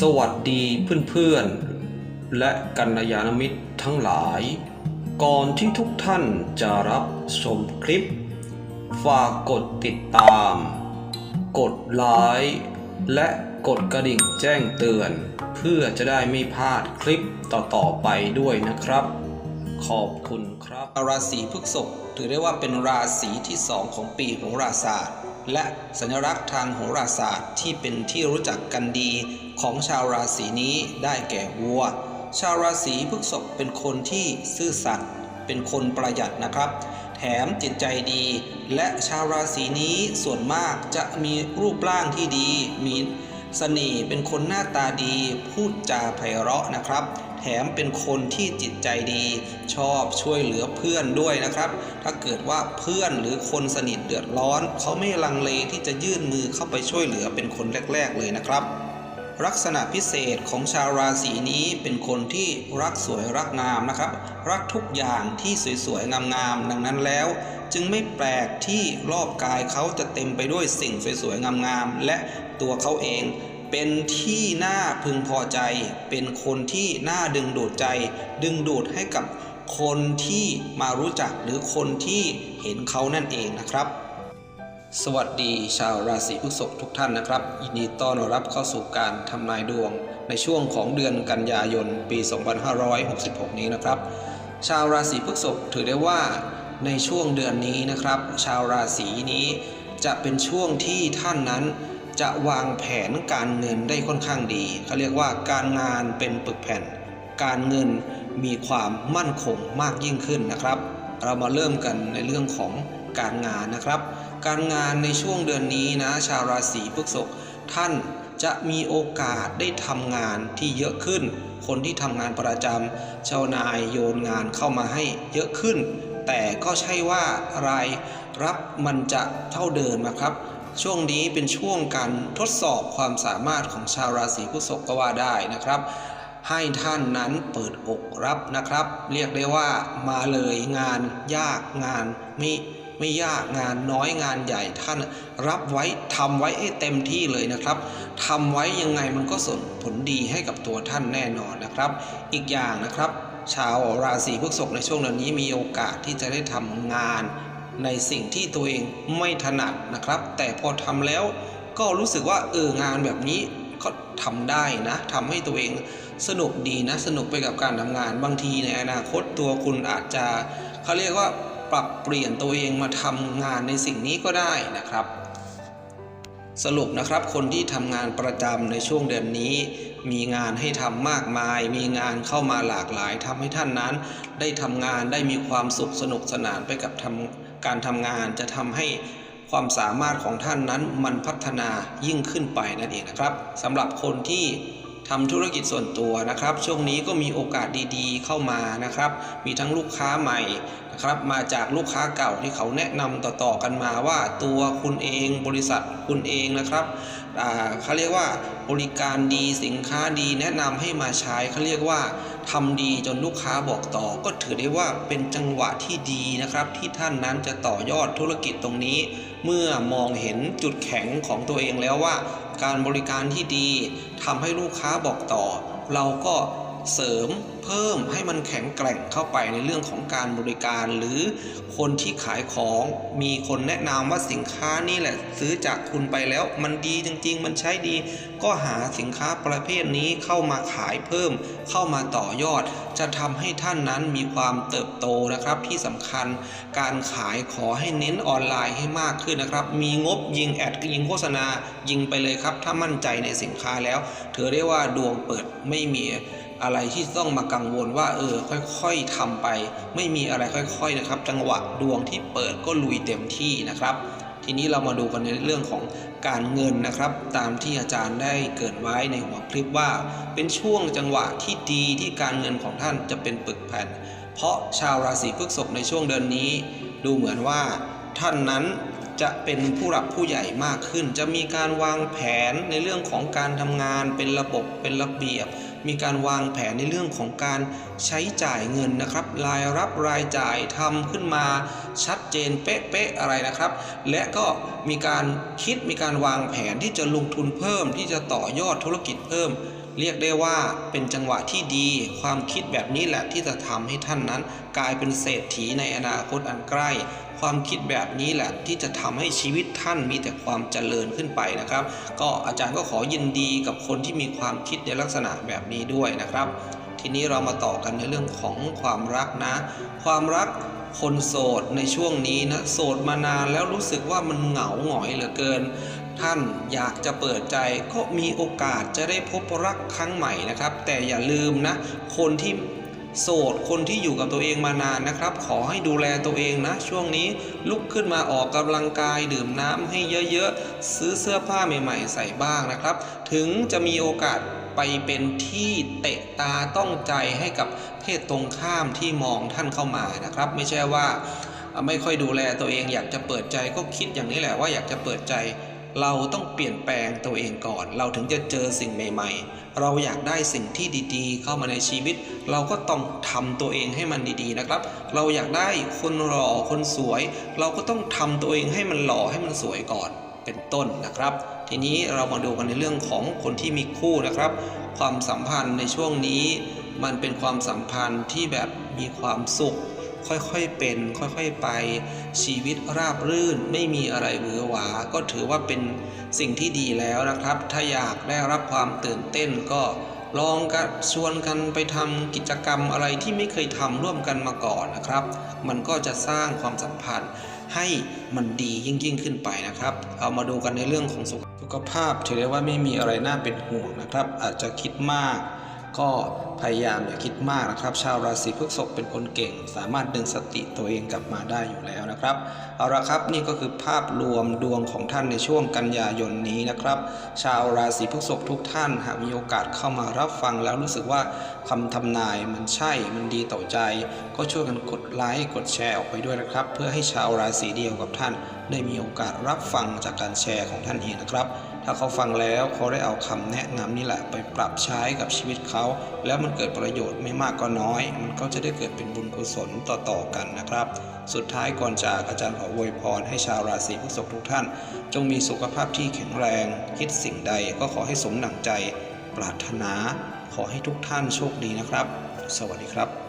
สวัสดีเพื่อนๆ และกัลยาณมิตรทั้งหลาย ก่อนที่ทุกท่านจะรับชมคลิป ฝากกดติดตาม กดไลค์และกดกระดิ่งแจ้งเตือน เพื่อจะได้ไม่พลาดคลิปต่อๆไปด้วยนะครับ ขอบคุณครับ ราศีพฤษภถือได้ว่าเป็นราศีที่สองของปีโหราศาสตร์ และสัญลักษณ์ทางโหราศาสตร์ที่เป็นที่รู้จักกันดีของชาวราศีนี้ได้แก่วัว ชาวราศีพฤษภเป็นคนที่ซื่อสัตย์เป็นคนประหยัดนะครับ แถมจิตใจดี และชาวราศีนี้ส่วนมากจะมีรูปร่างที่ดีมี สน่ห์เป็นคนหน้าตาดี พูดจาไพเราะนะครับ แถมเป็นคนที่จิตใจดี ชอบช่วยเหลือเพื่อนด้วยนะครับ ถ้าเกิดว่าเพื่อนหรือคนสนิทเดือดร้อน เขาไม่ลังเลที่จะยื่นมือเข้าไปช่วยเหลือเป็นคนแรก ๆ เลยนะครับลักษณะพิเศษของชาวราศีนี้เป็นคนที่รักสวยรักงามนะครับ รักทุกอย่างที่สวยๆ งามๆ ดังนั้นแล้ว จึงไม่แปลกที่รอบกายเขาจะเต็มไปด้วยสิ่งสวยๆ งามๆ และตัวเขาเอง เป็นที่น่าพึงพอใจ เป็นคนที่น่าดึงดูดใจ ดึงดูดให้กับคนที่มารู้จักหรือคนที่เห็นเขานั่นเองนะครับ สวัสดีชาวราศีพฤษภทุกท่านนะครับยินดีต้อนรับเข้าสู่การทำนายดวง ในช่วงของเดือนกันยายนปี 2566 นี้นะครับ ชาวราศีพฤษภถือได้ว่าในช่วงเดือนนี้นะครับ ชาวราศีนี้จะเป็นช่วงที่ท่านนั้น จะวางแผนการเงินได้ค่อนข้างดีเขาเรียกว่าการงานเป็นปึกแผ่น การเงินมีความมั่นคงมากยิ่งขึ้นนะครับ เรามาเริ่มกันในเรื่องของการงานนะครับ การงานในช่วงเดือนนี้นะ ชาวราศีพฤษภท่านจะมีโอกาสได้ทำงานที่เยอะขึ้น คนที่ทำงานประจำชาวนายโยนงานเข้ามาให้เยอะขึ้น แต่ก็ใช่ว่ารายรับมันจะเท่าเดิมนะครับ ช่วงนี้เป็นช่วงการทดสอบความสามารถของชาวราศีพฤษภก็ว่าได้นะครับ ให้ท่านนั้นเปิดอกรับนะครับ เรียกได้ว่ามาเลยงานยากงานไม่ไม่ยากงานน้อยงานใหญ่ท่านรับไว้ทำไว้ให้เต็มที่เลยนะครับทำไว้ยังไงมันก็ส่งผลดีให้กับตัวท่านแน่นอนนะครับ อีกอย่างนะครับ ชาวราศีพฤษภในช่วงเดือนนี้มีโอกาสที่จะได้ทำงาน ในสิ่งที่ตัวเองไม่ถนัดนะครับ แต่พอทำแล้วก็รู้สึกว่าเอองานแบบนี้ก็ทำได้นะทำให้ตัวเองสนุกดีนะ สนุกไปกับการทำงานบางทีในอนาคตตัวคุณอาจจะเขาเรียกว่าปรับเปลี่ยนตัวเองมาทำงานในสิ่งนี้ก็ได้นะครับ สรุปนะครับคนที่ทำงานประจำในช่วงเดือนนี้ มีงานให้ทำมากมาย มีงานเข้ามาหลากหลายทำให้ท่านนั้น ได้ทำงานได้มีความสุขสนุกสนานไปกับทำ การทำงานจะทำให้ความสามารถของท่านนั้นมันพัฒนายิ่งขึ้นไปนั่นเองนะครับสำหรับคนที่ทำธุรกิจส่วนตัวนะครับ ช่วงนี้ก็มีโอกาสดีๆเข้ามานะครับ มีทั้งลูกค้าใหม่นะครับ มาจากลูกค้าเก่าที่เขาแนะนำต่อๆกันมาว่าตัวคุณเองบริษัทคุณเองนะครับ เขาเรียกว่าบริการดีสินค้าดีแนะนำให้มาใช้เขาเรียกว่าทำดีจนลูกค้าบอกต่อ ก็ถือได้ว่าเป็นจังหวะที่ดีนะครับ ที่ท่านนั้นจะต่อยอดธุรกิจตรงนี้ เมื่อมองเห็นจุดแข็งของตัวเองแล้วว่า การบริการที่ดีทำให้ลูกค้าบอกต่อ เราก็ เสริมเพิ่มให้มันแข็งแกร่งเข้าไปในเรื่องของการบริการ หรือคนที่ขายของมีคนแนะนำว่าสินค้านี่แหละซื้อจากคุณไปแล้ว มันดีจริง ๆ มันใช้ดี ก็หาสินค้าประเภทนี้เข้ามาขายเพิ่ม เข้ามาต่อยอด จะทำให้ท่านนั้นมีความเติบโตนะครับ ที่สำคัญการขายขอให้เน้นออนไลน์ให้มากขึ้นนะครับ มีงบยิงแอดยิงโฆษณายิงไปเลยครับ ถ้ามั่นใจในสินค้าแล้วถือได้ว่าดวงเปิดไม่มี อะไรที่ต้องมากังวลว่า เออ ค่อยๆทำไป ไม่มีอะไรค่อย ๆนะครับ จังหวะดวงที่เปิดก็ลุยเต็มที่นะครับ ทีนี้เรามาดูกันในเรื่องของการเงินนะครับ ตามที่อาจารย์ได้เกิดไว้ในหัวคลิปว่า เป็นช่วงจังหวะที่ดีที่การเงินของท่านจะเป็นปึกแผ่น เพราะชาวราศีพฤษภในช่วงเดือนนี้ ดูเหมือนว่า ท่านนั้นจะเป็นผู้หลักผู้ใหญ่มากขึ้น จะมีการวางแผนในเรื่องของการทำงานเป็นระบบเป็นระเบียบ มีการวางแผนในเรื่องของการใช้จ่ายเงินนะครับ รายรับรายจ่ายทำขึ้นมาชัดเจนเป๊ะๆอะไรนะครับ และก็มีการคิดมีการวางแผนที่จะลงทุนเพิ่ม ที่จะต่อยอดธุรกิจเพิ่ม เรียกได้ว่าเป็นจังหวะที่ดี ความคิดแบบนี้แหละที่จะทำให้ท่านนั้น กลายเป็นเศรษฐีในอนาคตอันใกล้ ความคิดแบบนี้แหละที่จะทำให้ชีวิตท่านมีแต่ความเจริญขึ้นไปนะครับ ก็อาจารย์ก็ขอยินดีกับคนที่มีความคิดในลักษณะแบบนี้ด้วยนะครับ ทีนี้เรามาต่อกันในเรื่องของความรักนะ ความรักคนโสดในช่วงนี้นะโสดมานานแล้วรู้สึกว่ามันเหงาหงอยเหลือเกิน ท่านอยากจะเปิดใจก็มีโอกาสจะได้พบรักครั้งใหม่นะครับ แต่อย่าลืมนะ คนที่ โสดคนที่อยู่กับตัวเองมานานนะครับ ขอให้ดูแลตัวเองนะ ช่วงนี้ลุกขึ้นมาออกกำลังกายดื่มน้ำให้เยอะๆ ซื้อเสื้อผ้าใหม่ๆ ใส่บ้างนะครับ ถึงจะมีโอกาสไปเป็นที่เตะตาต้องใจให้กับเพศตรงข้ามที่มองท่านเข้ามานะครับ ไม่ใช่ว่าไม่ค่อยดูแลตัวเองอยากจะเปิดใจก็คิดอย่างนี้แหละว่าอยากจะเปิดใจ เราต้องเปลี่ยนแปลงตัวเองก่อน เราถึงจะเจอสิ่งใหม่ ๆ เราอยากได้สิ่งที่ดี ๆ เข้ามาในชีวิต เราก็ต้องทำตัวเองให้มันดีๆนะครับ เราอยากได้คนหล่อคนสวย เราก็ต้องทำตัวเองให้มันหล่อให้มันสวยก่อนเป็นต้นนะครับ ทีนี้เรามาดูกันในเรื่องของคนที่มีคู่นะครับ ความสัมพันธ์ในช่วงนี้ มันเป็นความสัมพันธ์ที่แบบมีความสุข ค่อยๆเป็น ค่อยๆไป ชีวิตราบรื่นไม่มีอะไรหวือหวา ก็ถือว่าเป็นสิ่งที่ดีแล้วนะครับ ถ้าอยากได้รับความตื่นเต้นก็ลองกันชวนกันไปทำกิจกรรมอะไรที่ไม่เคยทำร่วมกันมาก่อนนะครับ มันก็จะสร้างความสัมพันธ์ให้มันดียิ่งยิ่งขึ้นไปนะครับ เอามาดูกันในเรื่องของสุขภาพถือได้ว่าไม่มีอะไรน่าเป็นห่วงนะครับ อาจจะคิดมาก ก็พยายามอย่าคิดมากนะครับ ชาวราศีพฤษภเป็นคนเก่ง สามารถดึงสติตัวเองกลับมาได้อยู่แล้วนะครับ เอาละครับนี่ก็คือภาพรวมดวงของท่านในช่วงกันยายนนี้นะครับ ชาวราศีพฤษภทุกท่านหากมีโอกาสเข้ามารับฟังแล้วรู้สึกว่าคำทำนายมันใช่มันดีต่อใจ ก็ช่วยกันกดไลค์กดแชร์ออกไปด้วยนะครับ เพื่อให้ชาวราศีเดียวกับท่าน ได้มีโอกาสรับฟังจากการแชร์ของท่านเองนะครับ ถ้าเขาฟังแล้วเขาได้เอาคำแนะนำนี่แหละไปปรับใช้กับชีวิตเขา แล้วมันเกิดประโยชน์ไม่มากก็น้อย มันก็จะได้เกิดเป็นบุญกุศลต่อๆกันนะครับ สุดท้ายก่อนจากอาจารย์ขออวยพรให้ชาวราศีพฤษภทุกท่าน จงมีสุขภาพที่แข็งแรง คิดสิ่งใดก็ขอให้สมหนังใจ ปรารถนา ขอให้ทุกท่านโชคดีนะครับ สวัสดีครับ